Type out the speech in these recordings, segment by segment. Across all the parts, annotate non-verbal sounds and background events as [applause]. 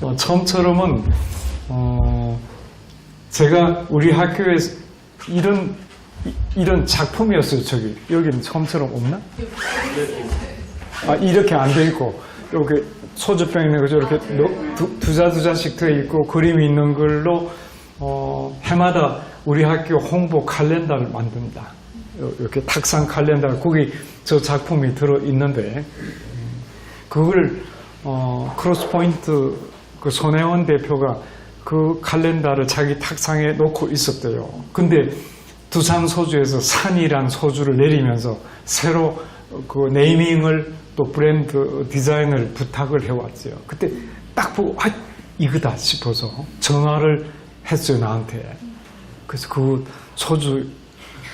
뭐, 어, 처음처럼은 어, 제가 우리 학교에서 이런 이- 이런 작품이었어요. 저기 여기는 처음처럼 없나? 아 이렇게 안 돼 있고 여기 소주병 있는 거죠. 이렇게 너- 두, 두 자 두 자씩 돼 있고 그림이 있는 걸로 어, 해마다 우리 학교 홍보 칼렌더를 만듭니다. 요- 이렇게 탁상 칼렌더 거기 저 작품이 들어 있는데 그걸 어, 크로스포인트 그 손혜원 대표가 그 칼렌더를 자기 탁상에 놓고 있었대요. 근데 두산 소주에서 산이란 소주를 내리면서 새로 그 네이밍을 또 브랜드 디자인을 부탁을 해왔어요. 그때 딱 보고 아 이거다 싶어서 전화를 했어요 나한테. 그래서 그 소주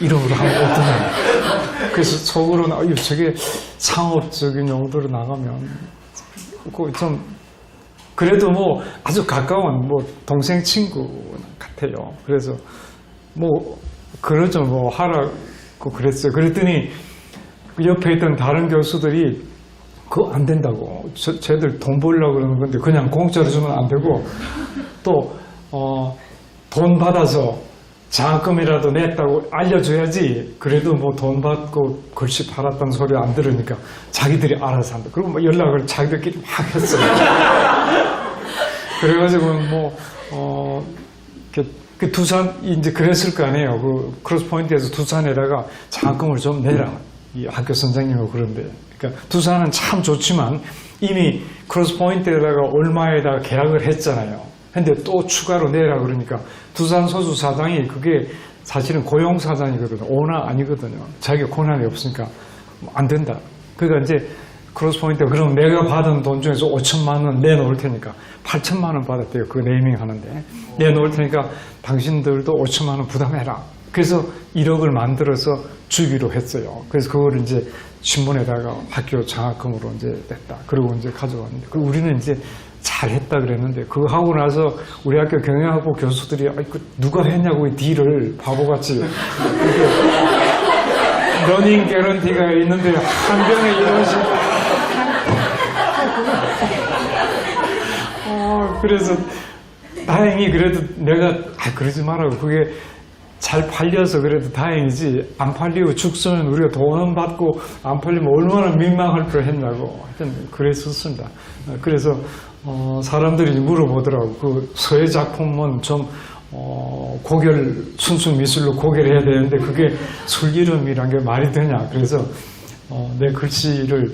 이름으로 하면 어떠냐. 그래서 속으로는 아유 저게 상업적인 용도로 나가면 그좀 그래도 뭐 아주 가까운 뭐 동생 친구 같아요. 그래서 뭐 그러죠 뭐 하라고 그랬어요. 그랬더니 그 옆에 있던 다른 교수들이 그거 안 된다고. 저, 쟤들 돈 벌려고 그러는 건데 그냥 공짜로 주면 안 되고 또 어, 돈 받아서 장학금이라도 냈다고 알려줘야지. 그래도 뭐 돈 받고 글씨 팔았다는 소리 안 들으니까 자기들이 알아서 한다. 그리고 뭐 연락을 자기들끼리 막 했어요. [laughs] 그래가지고 뭐, 어, 그, 그 두산, 이제 그랬을 거 아니에요. 그 크로스포인트에서 두산에다가 장학금을 좀 내라. 이 학교 선생님하고 그런데. 그러니까 두산은 참 좋지만 이미 크로스포인트에다가 얼마에다가 계약을 했잖아요. 근데 또 추가로 내라 그러니까 두산 소주 사장이 그게 사실은 고용 사장이거든요. 오나 아니거든요. 자기가 권한이 없으니까 뭐안 된다. 그러니까 이제 크로스포인트 그럼 내가 받은 돈 중에서 5천만 원 내놓을 테니까 8천만 원 받았대요. 그 네이밍 하는데 내놓을 테니까 당신들도 5천만 원 부담해라. 그래서 1억을 만들어서 주기로 했어요. 그래서 그걸 이제 신문에다가 학교 장학금으로 이제 냈다. 그리고 이제 가져왔는데 우리는 이제 잘했다 그랬는데 그거 하고 나서 우리 학교 경영학부 교수들이 아이 그 누가 했냐고 이 딜을 바보같이. 러닝 개런티가 있는데 한 병에 이런 식 어, 그래서 다행히 그래도 내가 아 그러지 말라고 그게 잘 팔려서 그래도 다행이지. 안 팔리고 죽으면 우리가 돈 받고 안 팔리면 얼마나 민망할 뻔했냐고. 하여튼 그랬었습니다. 어, 그래서 어, 사람들이 물어보더라고. 그 서예 작품은 좀 어, 고결 순수 미술로 고결해야 되는데 그게 술기름이란 게 말이 되냐. 그래서 어, 내 글씨를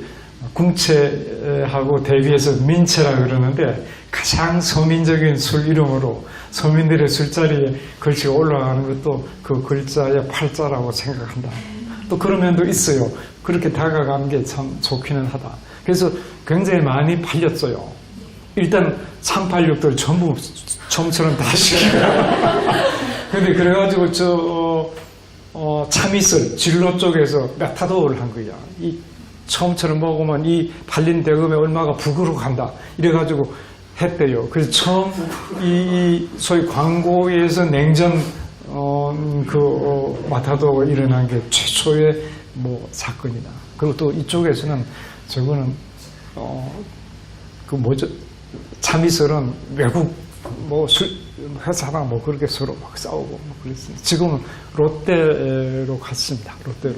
궁체하고 대비해서 민체라 그러는데 가장 서민적인 술 이름으로 서민들의 술자리에 글씨가 올라가는 것도 그 글자의 팔자라고 생각한다. 또 그런 면도 있어요. 그렇게 다가가는 게참 좋기는 하다. 그래서 굉장히 많이 팔렸어요. 일단 386들 전부 처음처럼 다 시켜요. [laughs] 근데 그래가지고 저 어, 참이슬 진로 쪽에서 메타도를 한 거야. 이 처음처럼 먹으면 이 팔린 대금에 얼마가 북으로 간다. 이래가지고 했대요. 그래서 처음 이, 이 소위 광고에서 냉전 어, 그 어, 마타도가 일어난 게 최초의 뭐 사건이다. 그리고 또 이쪽에서는 저거는 어, 그 뭐죠? 참이슬은 외국 뭐 술, 회사랑 뭐 그렇게 서로 막 싸우고 뭐 그랬습니다. 지금은 롯데로 갔습니다. 롯데로.